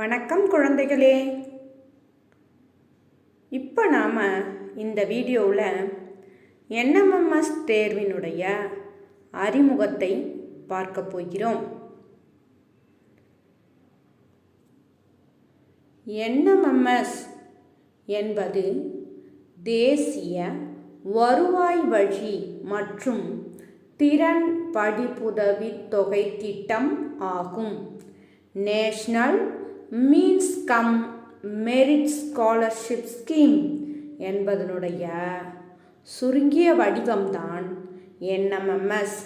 வணக்கம் குழந்தைகளே. இப்போ நாம் இந்த வீடியோவில் என்எம்எம்எஸ் தேர்வினுடைய அறிமுகத்தை பார்க்க போகிறோம். என்எம்எம்எஸ் என்பது தேசிய வருவாய் வழி மற்றும் திறன் படிப்புதவி தொகை திட்டம் ஆகும். National means cum merit scholarship scheme என்பதனுடைய சுருங்கிய வடிவம்தான் என்எம்எம்எஸ்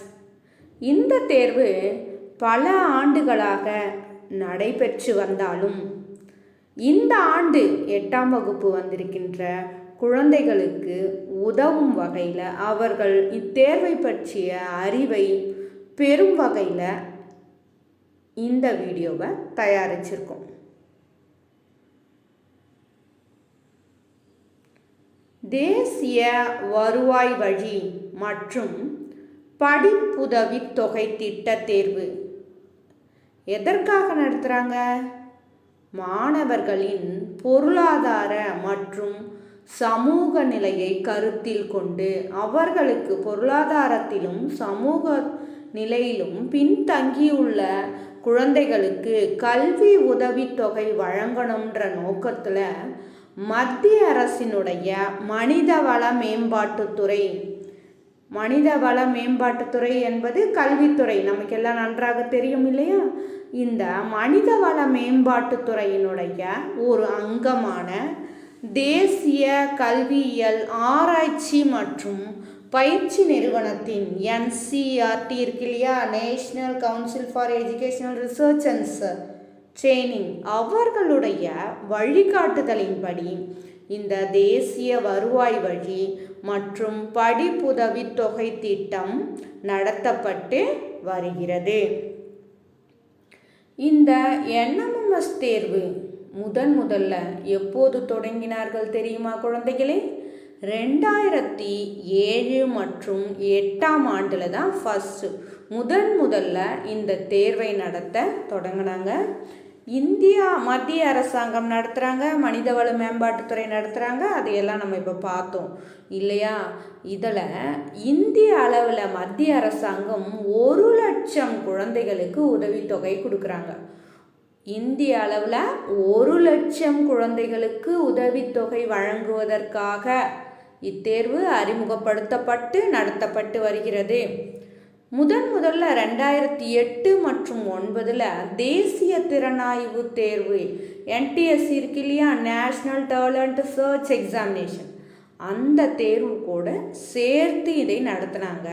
இந்த தேர்வு பல ஆண்டுகளாக நடைபெற்று வந்தாலும் இந்த ஆண்டு எட்டாம் வகுப்பு வந்திருக்கின்ற குழந்தைகளுக்கு உதவும் வகையில் அவர்கள் இத்தேர்வை பற்றிய அறிவை பெறும் வகையில் இந்த வீடியோவை தயாரிச்சிருக்கோம். தேசிய வருவாய் வழி மற்றும் படிப்புதவி தொகை திட்ட தேர்வு. எதற்காக நடத்துகிறாங்க மாணவர்களின் பொருளாதார மற்றும் சமூக நிலையை கருத்தில் கொண்டு அவர்களுக்கு பொருளாதாரத்திலும் சமூக நிலையிலும் பின்தங்கியுள்ள குழந்தைகளுக்கு கல்வி உதவித்தொகை வழங்கணுன்ற நோக்கத்தில் மத்திய அரசினுடைய மனிதவள மேம்பாட்டுத்துறை மனிதவள மேம்பாட்டுத்துறை என்பது கல்வித்துறை நமக்கு எல்லாம் நன்றாக தெரியும் இல்லையா? இந்த மனிதவள மேம்பாட்டுத்துறையினுடைய ஒரு அங்கமான தேசிய கல்வியியல் ஆராய்ச்சி மற்றும் பயிற்சி நிறுவனத்தின் என்சிஆர்டி இருக்கு இல்லையா? National council for educational research and training அவர்களுடைய வழிகாட்டுதலின்படி இந்த தேசிய வருவாய் வழி மற்றும் படிப்புதவி தொகை திட்டம் நடத்தப்பட்டு வருகிறது. இந்த என்எம்எஸ் தேர்வு முதன் முதல்ல எப்போது தொடங்கினார்கள் தெரியுமா குழந்தைகளே? ரெண்டாயிரத்தி ஏழு மற்றும் எட்டாம் ஆண்டில் தான் ஃபஸ்ட்டு முதன் முதல்ல இந்த தேர்வை நடத்த தொடங்கினாங்க. இந்தியா மத்திய அரசாங்கம் நடத்துகிறாங்க மனிதவள மேம்பாட்டுத்துறை நடத்துகிறாங்க அதையெல்லாம் நம்ம இப்போ பார்த்தோம். இல்லையா? இதில் இந்திய அளவில் மத்திய அரசாங்கம் ஒரு லட்சம் குழந்தைகளுக்கு உதவித்தொகை கொடுக்குறாங்க. இந்திய அளவில் ஒரு லட்சம் குழந்தைகளுக்கு உதவித்தொகை வழங்குவதற்காக இத்தேர்வு அறிமுகப்படுத்தப்பட்டு நடத்தப்பட்டு வருகிறது. முதன் முதல்ல ரெண்டாயிரத்தி எட்டு மற்றும் ஒன்பதில் தேசிய திறனாய்வு தேர்வு என்டிஎஸ்சி இருக்கு இல்லையா? நேஷ்னல் டேலண்ட் சர்ச் எக்ஸாமினேஷன் அந்த தேர்வு கூட சேர்த்து இதை நடத்தினாங்க.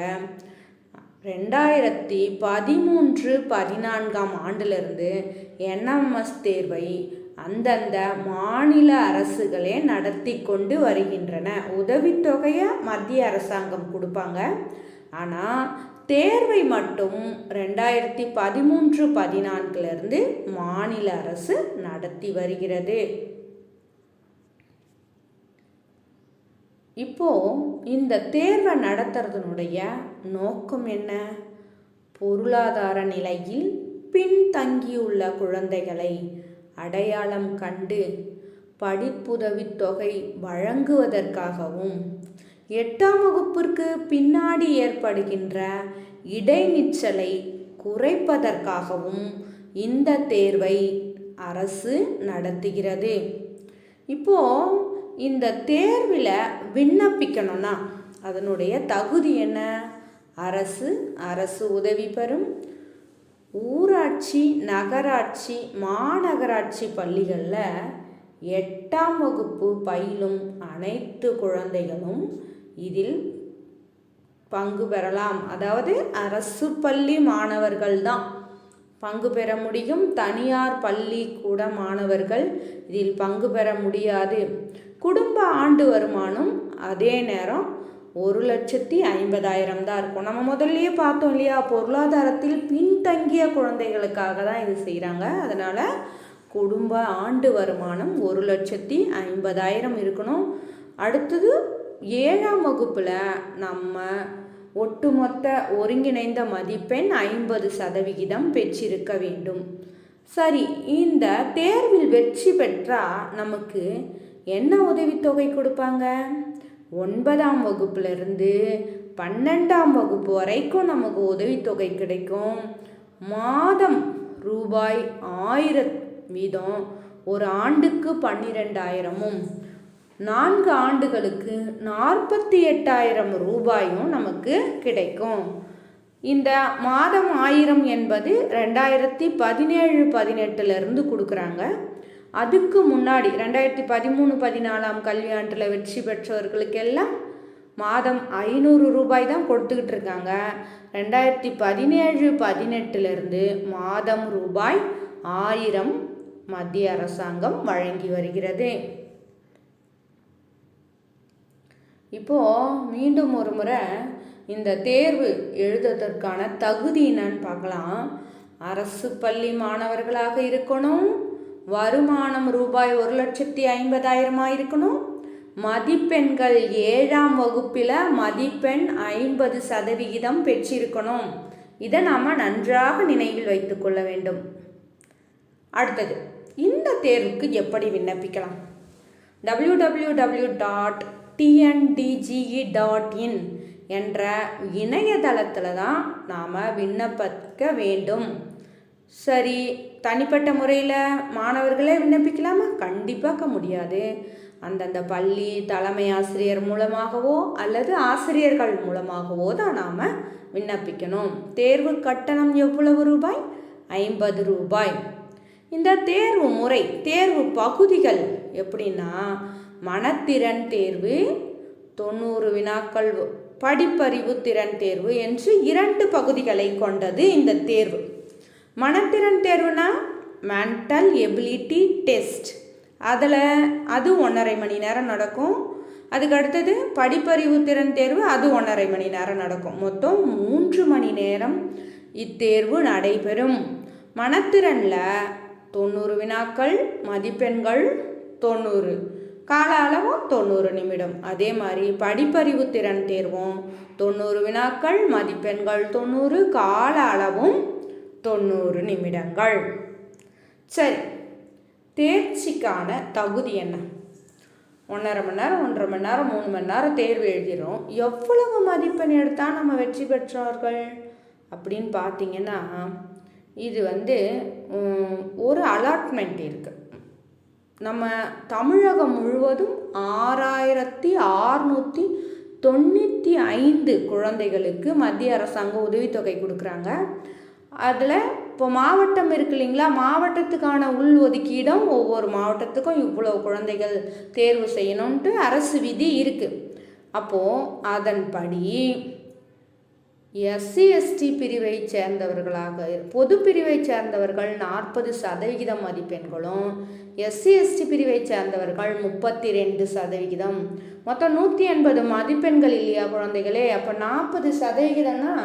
ரெண்டாயிரத்தி பதிமூன்று பதினான்காம் ஆண்டிலிருந்து என்எம்எஸ் தேர்வை அந்தந்த மாநில அரசுகளே நடத்தி கொண்டு வருகின்றன. உதவித்தொகையை மத்திய அரசாங்கம் கொடுப்பாங்க. ஆனால் தேர்வை மட்டும் ரெண்டாயிரத்தி பதிமூன்று பதினான்கிலிருந்து மாநில அரசு நடத்தி வருகிறது. இப்போ இந்த தேர்வை நடத்துறதுனுடைய நோக்கம் என்ன? பொருளாதார நிலையில் பின்தங்கியுள்ள குழந்தைகளை அடையாளம் கண்டு படிப்புதவித் தொகை வழங்குவதற்காகவும் எட்டாம் வகுப்பிற்கு பின்னாடி ஏற்படுகின்ற இடைநிற்றலை குறைப்பதற்காகவும் இந்த தேர்வை அரசு நடத்துகிறது. இப்போ இந்த தேர்வில் விண்ணப்பிக்கணும்னா அதனுடைய தகுதி என்ன? அரசு அரசு உதவி பெறும். ஊராட்சி நகராட்சி மாநகராட்சி பள்ளிகளில் எட்டாம் வகுப்பு பயிலும் அனைத்து குழந்தைகளும் இதில் பங்கு பெறலாம். அதாவது அரசு பள்ளி மாணவர்கள் தான் பங்கு பெற முடியும். தனியார் பள்ளி கூட மாணவர்கள் இதில் பங்கு பெற முடியாது. குடும்ப ஆண்டு வருமானம் அதே நேரம் ஒரு லட்சத்தி ஐம்பதாயிரம் தான் இருக்கும். நம்ம முதல்லயே பார்த்தோம் இல்லையா? பொருளாதாரத்தில் பின்தங்கிய குழந்தைகளுக்காக தான் இது செய்கிறாங்க அதனால் குடும்ப ஆண்டு வருமானம் ஒரு லட்சத்தி ஐம்பதாயிரம் இருக்கணும். அடுத்தது ஏழாம் வகுப்பில் நம்ம ஒட்டுமொத்த ஒருங்கிணைந்த மதிப்பெண் ஐம்பது சதவிகிதம் பெற்றிருக்க வேண்டும். சரி இந்த தேர்வில் வெற்றி பெற்றால் நமக்கு என்ன உதவித்தொகை கொடுப்பாங்க? ஒன்பதாம் வகுப்புலேருந்து பன்னெண்டாம் வகுப்பு வரைக்கும் நமக்கு உதவித்தொகை கிடைக்கும். மாதம் ரூபாய் ஆயிரம் வீதம் ஒரு ஆண்டுக்கு பன்னிரெண்டாயிரமும். நான்கு ஆண்டுகளுக்கு நாற்பத்தி எட்டாயிரம் ரூபாயும் நமக்கு கிடைக்கும். இந்த மாதம் ஆயிரம் என்பது ரெண்டாயிரத்தி பதினேழு பதினெட்டுலேருந்து கொடுக்குறாங்க. அதுக்கு முன்னாடி ரெண்டாயிரத்தி பதிமூணு பதினாலாம் கல்வியாண்டில் வெற்றி பெற்றவர்களுக்கெல்லாம் மாதம் ஐநூறு ரூபாய் தான் கொடுத்துக்கிட்டு இருக்காங்க. ரெண்டாயிரத்தி பதினேழு பதினெட்டுலேருந்து மாதம் ரூபாய் ஆயிரம் மத்திய அரசாங்கம் வழங்கி வருகிறது. இப்போ மீண்டும் ஒரு முறை இந்த தேர்வு எழுதுவதற்கான தகுதி என்னன்னு பார்க்கலாம். அரசு பள்ளி மாணவர்களாக இருக்கணும். வருமானம் ரூபாய் ஒரு லட்சத்தி ஐம்பதாயிரமாக இருக்கணும். மதிப்பெண்கள் ஏழாம் வகுப்பில் மதிப்பெண் ஐம்பது சதவிகிதம் பெற்றிருக்கணும். இதை நாம் நன்றாக நினைவில் வைத்துக்கொள்ள வேண்டும். அடுத்தது இந்த தேர்வுக்கு எப்படி விண்ணப்பிக்கலாம்? W W W dot TNDGE dot in என்ற இணையதளத்தில் தான் நாம் விண்ணப்பிக்க வேண்டும். சரி தனிப்பட்ட முறையில் மாணவர்களே விண்ணப்பிக்கலாமா? கண்டிப்பாக முடியாது. அந்தந்த பள்ளி தலைமை ஆசிரியர் மூலமாகவோ அல்லது ஆசிரியர்கள் மூலமாகவோ தான் நாம் விண்ணப்பிக்கணும். தேர்வு கட்டணம் எவ்வளவு ரூபாய்? ஐம்பது ரூபாய். இந்த தேர்வு முறை தேர்வு பகுதிகள் எப்படின்னா மனத்திறன் தேர்வு தொண்ணூறு வினாக்கள் படிப்பறிவு திறன் தேர்வு என்று இரண்டு பகுதிகளை கொண்டது இந்த தேர்வு. மனத்திறன் தேர்வுனா மென்டல் எபிலிட்டி டெஸ்ட் அதில் அது ஒன்றரை மணி நேரம் நடக்கும். அதுக்கு அடுத்தது படிப்பறிவு திறன் தேர்வு அது ஒன்றரை மணி நேரம் நடக்கும். மொத்தம் மூன்று மணி நேரம் இத்தேர்வு நடைபெறும். மனத்திறனில் தொண்ணூறு வினாக்கள் மதிப்பெண்கள் தொண்ணூறு. கால அளவும் தொண்ணூறு நிமிடம். அதே மாதிரி படிப்பறிவு திறன் தேர்வும் தொண்ணூறு வினாக்கள் மதிப்பெண்கள் தொண்ணூறு கால அளவும் தொண்ணூறு நிமிடங்கள். சரி தேர்ச்சிக்கான தகுதி என்ன? ஒன்றரை மணி நேரம் ஒன்றரை மணி நேரம் மூணு மணி நேரம் தேர்வு எழுதிடும் எவ்வளவு மதிப்பெண் எடுத்தால் நம்ம வெற்றி பெற்றவர்கள் அப்படின்னு பார்த்தீங்கன்னா இது வந்து ஒரு அலாட்மெண்ட் இருக்குது நம்ம தமிழகம் முழுவதும் ஆறாயிரத்தி ஆறுநூற்றி தொண்ணூற்றி ஐந்து குழந்தைகளுக்கு மத்திய அரசாங்கம் உதவித்தொகை கொடுக்குறாங்க. அதில் இப்போ மாவட்டம் இருக்கு இல்லைங்களா? மாவட்டத்துக்கான உள் ஒதுக்கீடும் ஒவ்வொரு மாவட்டத்துக்கும் இவ்வளோ குழந்தைகள் தேர்வு செய்யணுன்ட்டு அரசு விதி இருக்குது அப்போது அதன்படி எஸ்சி எஸ்டி பிரிவை சேர்ந்தவர்களாக பொது பிரிவை சேர்ந்தவர்கள் நாற்பது சதவிகிதம் மதிப்பெண்களும் எஸ்சி எஸ்டி பிரிவை சேர்ந்தவர்கள் முப்பத்தி ரெண்டு சதவிகிதம். மொத்தம் நூற்றி எண்பது மதிப்பெண்கள் இல்லையா குழந்தைகளே? அப்போ நாற்பது சதவிகிதம்னா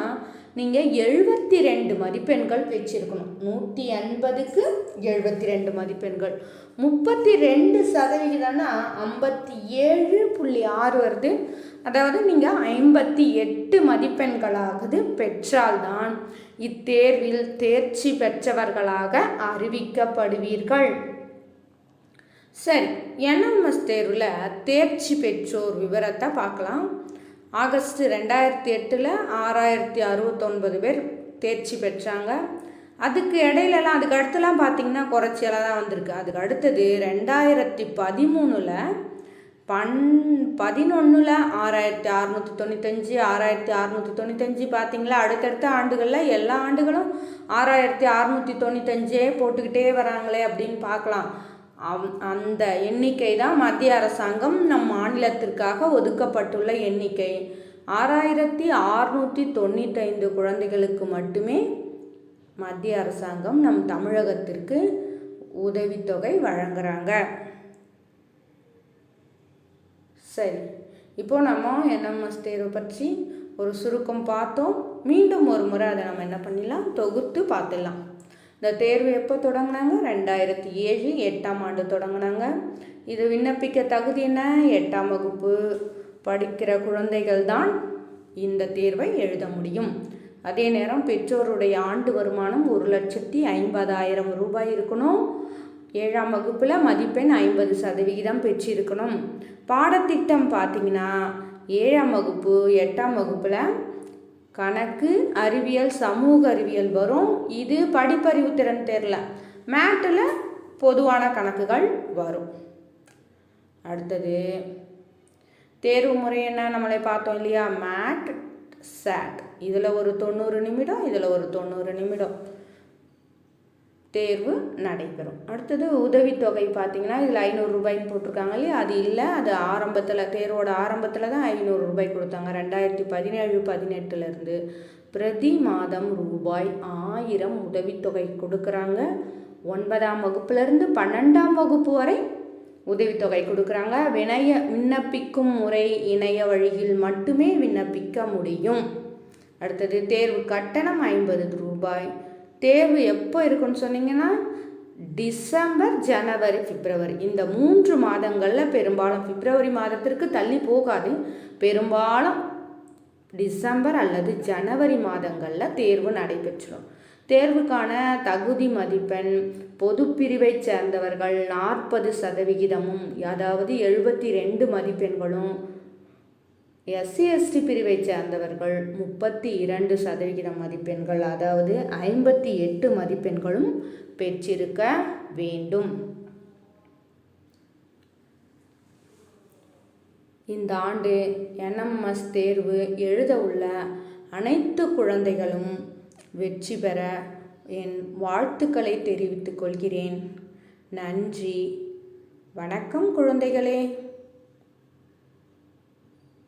நீங்கள் எழுபத்தி ரெண்டு மதிப்பெண்கள் வச்சுருக்கணும். நூற்றி எண்பதுக்கு எழுபத்தி ரெண்டு மதிப்பெண்கள். முப்பத்தி ரெண்டு சதவிகிதம்னா ஐம்பத்தி ஏழு புள்ளி ஆறு வருது. அதாவது நீங்கள் ஐம்பத்தி எட்டு மதிப்பெண்களாவது பெற்றால்தான் இத்தேர்வில் தேர்ச்சி பெற்றவர்களாக அறிவிக்கப்படுவீர்கள். சரி என்எம்எஸ் தேர்வில் தேர்ச்சி பெற்றோர் விவரத்தை பார்க்கலாம். ஆகஸ்ட் ரெண்டாயிரத்தி எட்டில் ஆறாயிரத்தி அறுபத்தொன்பது பேர் தேர்ச்சி பெற்றாங்க. அதுக்கு இடையிலலாம் அதுக்கு அடுத்துலாம் பார்த்திங்கன்னா குறைச்சியெல்லாம் தான் வந்திருக்கு. அதுக்கு அடுத்தது ரெண்டாயிரத்தி பதிமூணில் பன் பதினொன்றில் ஆறாயிரத்தி அறநூற்றி தொண்ணூத்தஞ்சு ஆறாயிரத்தி அறநூற்றி தொண்ணூத்தஞ்சு பார்த்தீங்களா அடுத்தடுத்த ஆண்டுகளில் எல்லா ஆண்டுகளும் ஆறாயிரத்தி அறநூற்றி தொண்ணூத்தஞ்சே போட்டுக்கிட்டே வராங்களே அப்படின்னு பார்க்கலாம் அந்த எண்ணிக்கை தான் மத்திய அரசாங்கம் நம் மாநிலத்திற்காக ஒதுக்கப்பட்டுள்ள எண்ணிக்கை. ஆறாயிரத்தி ஆறுநூற்றி தொண்ணூத்தைந்து குழந்தைகளுக்கு மட்டுமே மத்திய அரசாங்கம் நம் தமிழகத்திற்கு உதவித்தொகை வழங்குறாங்க. சரி. இப்போது நம்ம என்எம்எஸ் தேர்வு பற்றி ஒரு சுருக்கம் பார்த்தோம். மீண்டும் ஒரு முறை அதை நம்ம என்ன பண்ணிடலாம்? தொகுத்து பார்த்துடலாம். இந்த தேர்வு எப்போ தொடங்கினாங்க? ரெண்டாயிரத்தி ஏழு எட்டாம் ஆண்டு தொடங்கினாங்க. இது விண்ணப்பிக்க தகுதி என்ன? எட்டாம் வகுப்பு படிக்கிற குழந்தைகள் தான் இந்த தேர்வை எழுத முடியும். அதே நேரம் பெற்றோருடைய ஆண்டு வருமானம் ஒரு லட்சத்தி ஐம்பதாயிரம் ரூபாய் இருக்கணும். ஏழாம் வகுப்பில் மதிப்பெண் ஐம்பது சதவிகிதம் பெற்றிருக்கணும். பாடத்திட்டம் பார்த்தீங்கன்னா ஏழாம் வகுப்பு எட்டாம் வகுப்பில் கணக்கு அறிவியல் சமூக அறிவியல் வரும். இது படிப்பறிவு திறன் தெரில. மேட்டில் பொதுவான கணக்குகள் வரும். அடுத்தது தேர்வு முறை என்ன நம்மளே பார்த்தோம் இல்லையா? MAT SAT. இதில் ஒரு தொண்ணூறு நிமிடம் இதில் ஒரு தொண்ணூறு நிமிடம். தேர்வு நடைபெறும். அடுத்தது உதவித்தொகை பார்த்தீங்கன்னா இதில் ஐநூறுரூபாய்ன்னு போட்டிருக்காங்க இல்லையா? அது இல்லை அது ஆரம்பத்தில் தேர்வோட ஆரம்பத்தில் தான் ஐநூறு ரூபாய் கொடுத்தாங்க. ரெண்டாயிரத்தி பதினேழு பதினெட்டுலேருந்து பிரதி மாதம் ரூபாய் ஆயிரம் உதவித்தொகை கொடுக்குறாங்க. ஒன்பதாம் வகுப்புலேருந்து பன்னெண்டாம் வகுப்பு வரை உதவித்தொகை கொடுக்குறாங்க. வினய விண்ணப்பிக்கும் முறை இணைய வழியில் மட்டுமே விண்ணப்பிக்க முடியும். அடுத்தது தேர்வு கட்டணம் ஐம்பது ரூபாய். தேர்வு எப்போ இருக்குன்னு சொன்னீங்கன்னா டிசம்பர் ஜனவரி பிப்ரவரி. இந்த மூன்று மாதங்களில் பெரும்பாலும் பிப்ரவரி மாதத்திற்கு தள்ளி போகாது. பெரும்பாலும் டிசம்பர் அல்லது ஜனவரி மாதங்களில் தேர்வு நடைபெற்றிடும் தேர்வுக்கான தகுதி மதிப்பெண் பொது பிரிவை சேர்ந்தவர்கள் நாற்பது சதவிகிதமும் அதாவது எழுபத்தி ரெண்டு மதிப்பெண்களும் எஸ்சி எஸ்டி பிரிவை சேர்ந்தவர்கள் முப்பத்தி இரண்டு சதவிகித மதிப்பெண்கள் அதாவது ஐம்பத்தி எட்டு மதிப்பெண்களும் பெற்றிருக்க வேண்டும். இந்த ஆண்டு என்எம்எஸ் தேர்வு எழுத உள்ள அனைத்து குழந்தைகளும் வெற்றி பெற என் வாழ்த்துக்களை தெரிவித்துக் கொள்கிறேன். நன்றி. வணக்கம் குழந்தைகளே.